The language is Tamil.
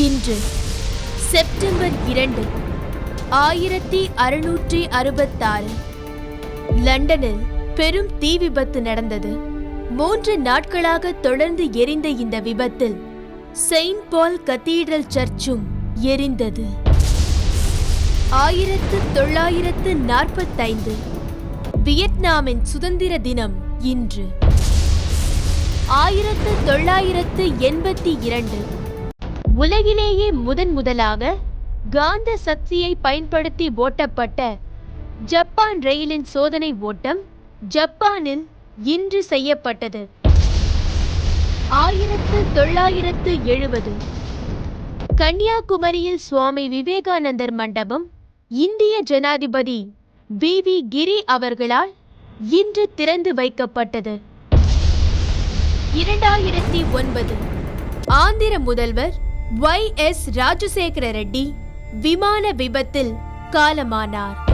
இன்று செப்டம்பர் இரண்டு ஆயிரத்தி அறுநூற்றி அறுபத்தாறு. லண்டனில் பெரும் தீ விபத்து நடந்தது. மூன்று நாட்களாக தொடர்ந்து எரிந்த இந்த விபத்தில் செயின்ட் பால் கத்தீட்ரல் சர்ச்சும் எரிந்தது. ஆயிரத்து தொள்ளாயிரத்து நாற்பத்தைந்து வியட்நாமின் சுதந்திர தினம் இன்று. ஆயிரத்து தொள்ளாயிரத்து எண்பத்தி இரண்டு உலகிலேயே முதன் முதலாக காந்த சக்தியை பயன்படுத்தி ஓட்டப்பட்ட ஜப்பான் ரயிலின் சோதனை ஓட்டம் ஜப்பானில் இன்று செய்யப்பட்டது. ஆயிரத்து தொள்ளாயிரத்து எழுபது. கன்னியாகுமரியில் சுவாமி விவேகானந்தர் மண்டபம் இந்திய ஜனாதிபதி வி. வி. கிரி அவர்களால் இன்று திறந்து வைக்கப்பட்டது. இரண்டாயிரத்தி ஒன்பது. ஆந்திர முதல்வர் ஒய் எஸ் ராஜசேகர ரெட்டி விமான விபத்தில் காலமானார்.